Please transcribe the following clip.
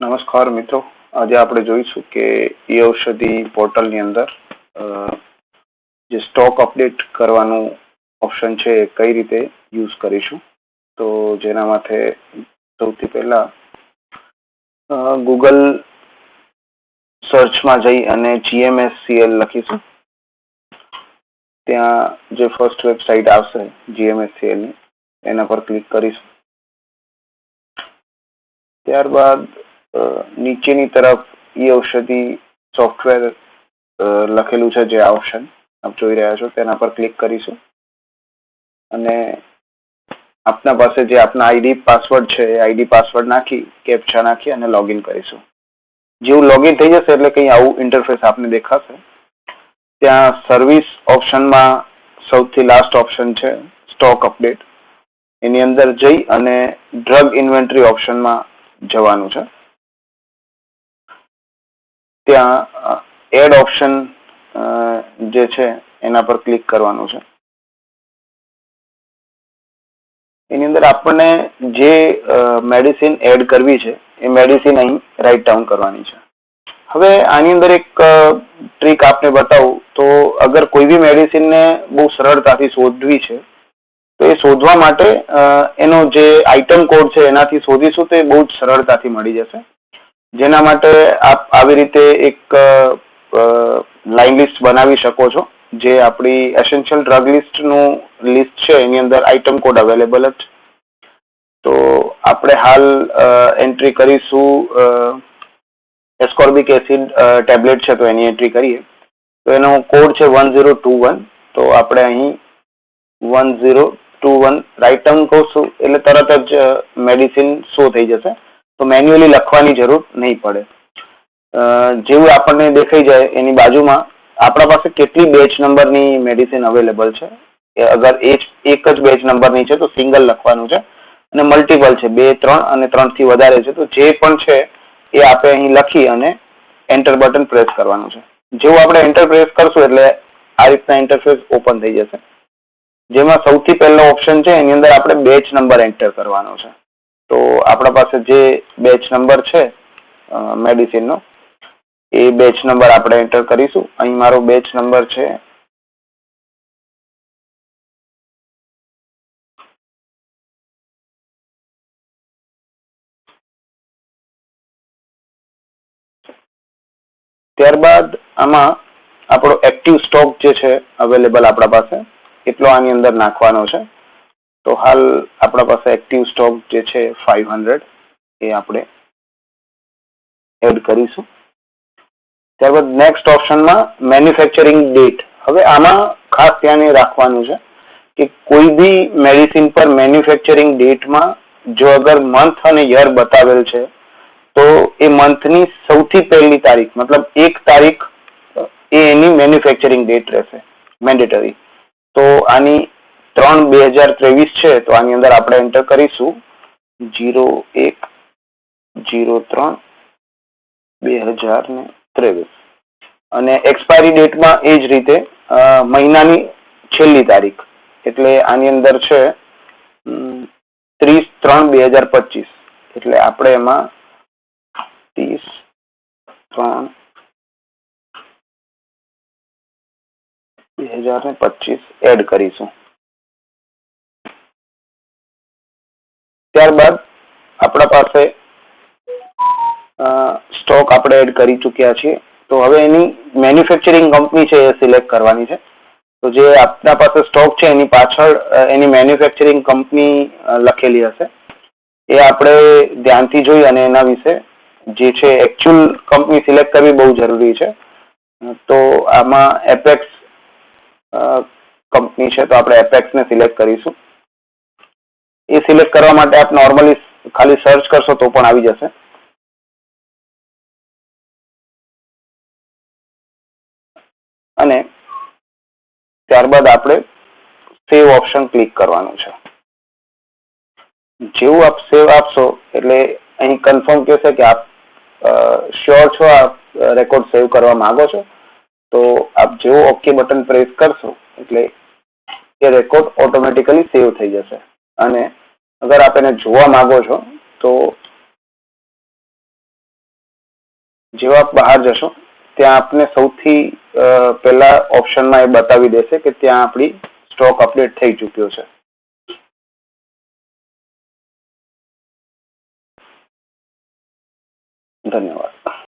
નમસ્કાર મિત્રો. આજે આપણે જોઈશું કે ઈ ઔષધિ પોર્ટલની અંદર જે સ્ટોક અપડેટ કરવાનું ઓપ્શન છે એ કઈ રીતે યુઝ કરીશું. તો જેના માટે સૌથી પહેલા ગૂગલ સર્ચમાં જઈ અને જીએમએસસીએલ લખીશું. ત્યાં જે ફર્સ્ટ વેબસાઇટ આવશે જીએમએસસીએલની, એના પર ક્લિક કરીશું. ત્યારબાદ નીચેની તરફ ઈ ઔષધિ સોફ્ટવેર લખેલું છે જે ઓપ્શન આપ જોઈ રહ્યા છો, તેના પર ક્લિક કરીશું. અને આપના પાસે જે આપના આઈડી પાસવર્ડ છે, એ આઈડી પાસવર્ડ નાખી કેપ્ચા નાખી અને લોગિન કરીશું. જેવું લોગિન થઈ જશે એટલે કંઈ આવું ઇન્ટરફેસ આપને દેખાશે. ત્યાં સર્વિસ ઓપ્શનમાં સૌથી લાસ્ટ ઓપ્શન છે સ્ટોક અપડેટ એની અંદર જઈ અને ડ્રગ ઇન્વેન્ટરી ઓપ્શનમાં જવાનું છે. ત્યાં એડ ઓપ્શન જે છે, એના પર ક્લિક કરવાનું છે. એની અંદર આપણને જે મેડિસિન એડ કરવી છે, એ મેડિસિન અહીં રાઇટ ડાઉન કરવાની છે. હવે આની અંદર એક ટ્રીક આપને બતાવું. તો અગર કોઈ બી મેડિસિનને બહુ સરળતાથી શોધવી છે, તો એ શોધવા માટે એનો જે આઇટમ કોડ છે, એનાથી શોધીશું તો એ બહુ જ સરળતાથી મળી જશે. જેના માટે આપ આવી રીતે એક લાઇન લિસ્ટ બનાવી શકો છો, જે આપણી એસેન્શિયલ ડ્રગ લિસ્ટનું લિસ્ટ છે, એની અંદર આઇટમ કોડ અવેલેબલ જ. તો આપણે હાલ એન્ટ્રી કરીશું એસ્કોર્બિક એસિડ ટેબ્લેટ છે, તો એની એન્ટ્રી કરીએ. તો એનો કોડ છે વન ઝીરો ટુ વન તો આપણે અહીં one zero two one right કહું છું એટલે તરત જ મેડિસિન શો થઈ જશે. તો મેન્યુઅલી લખવાની જરૂર નહીં પડે. જેવું આપણને દેખાઈ જાય એની બાજુમાં, આપણા પાસે કેટલી બેચ નંબરની મેડિસિન અવેલેબલ છે? અગર એજ એક જ બેચ નંબરની છે, તો સિંગલ લખવાનું છે અને મલ્ટિપલ છે. બે, ત્રણ અને ત્રણથી વધારે છે. તો જે પણ છે, એ આપણે અહીં લખી અને એન્ટર બટન પ્રેસ કરવાનું છે. જેવું આપણે એન્ટર પ્રેસ કરશું એટલે આ રીતના ઇન્ટરફેસ ઓપન થઈ જશે. જેમાં સૌથી પહેલો ઓપ્શન છે, એની અંદર આપણે બેચ નંબર એન્ટર કરવાનો છે. તો આપણા પાસે જે બેચ નંબર છે મેડિસિનનો એ બેચ નંબર આપણે એન્ટર કરીશું. અહીં મારો બેચ નંબર છે ત્યારબાદ આમાં આપણો એક્ટિવ સ્ટોક જે છે અવેલેબલ આપણા પાસે, એટલો આની અંદર નાખવાનો છે. તો હાલ આપણા પાસે એક્ટિવ સ્ટોક જે છે ફાઈવ હંડ્રેડ એ આપણે એડ કરીશું. ત્યારબાદ નેક્સ્ટ ઓપ્શનમાં મેન્યુફેક્ચરિંગ ડેટ હવે આમાં ખાસ ધ્યાન એ રાખવાનું છે કે કોઈ બી મેડિસિન પર મેન્યુફેક્ચરિંગ ડેટમાં જો અગર મંથ અને યર બતાવેલ છે, તો એ મંથની સૌથી પહેલી તારીખ, મતલબ એક તારીખ એ એની મેન્યુફેક્ચરિંગ ડેટ રહેશે મેન્ડેટરી તો આની ત્રણ બે હજાર ત્રેવીસ છે, તો આની અંદર આપણે એન્ટર કરીશું. જીરો એક, જીરો ત્રણ, બે હજાર ને ત્રેવીસ. અને એક્સપાયરી ડેટમાં એ જ રીતે મહિનાની છેલ્લી તારીખ. એટલે આની અંદર છે ત્રીસ ત્રણ બે હજાર પચીસ. એટલે આપણે એમાં ત્રીસ ત્રણ બે હજાર ને પચીસ એડ કરીશું. ત્યારબાદ આપણા પાસે સ્ટોક આપણે એડ કરી ચૂક્યા છીએ. તો હવે એની મેન્યુફેક્ચરિંગ કંપની છે એ સિલેક્ટ કરવાની છે. તો જે આપણા પાસે સ્ટોક છે એની પાછળ એની મેન્યુફેક્ચરિંગ કંપની લખેલી હશે. એ આપણે ધ્યાનથી જોઈ અને એના વિશે જે છે એકચ્યુઅલ કંપની સિલેક્ટ કરવી બહુ જરૂરી છે. તો આમાં એપેક્સ કંપની છે. તો આપણે એપેક્સને સિલેક્ટ કરીશું. એ સિલેક્ટ કરવા માટે આપ નોર્મલી ખાલી સર્ચ કરશો તો પણ આવી જશે. અને ત્યારબાદ આપણે સેવ ઓપ્શન ક્લિક કરવાનું છે. જેવું આપ સેવ આપશો, એટલે અહીં કન્ફર્મ કહેશે કે આપ શ્યોર છો આપ રેકોર્ડ સેવ કરવા માંગો છો, તો આપ જેવો ઓકે બટન પ્રેસ કરશો, એટલે એ રેકોર્ડ ઓટોમેટિકલી સેવ થઈ જશે. અને અગર આપ એને જોવા માંગો છો, તો જેવા બહાર જશો, ત્યાં આપને સૌથી પહેલા ઓપ્શનમાં એ બતાવી દેશે કે ત્યાં આપણી સ્ટોક અપડેટ થઈ ચૂક્યો છે. ધન્યવાદ.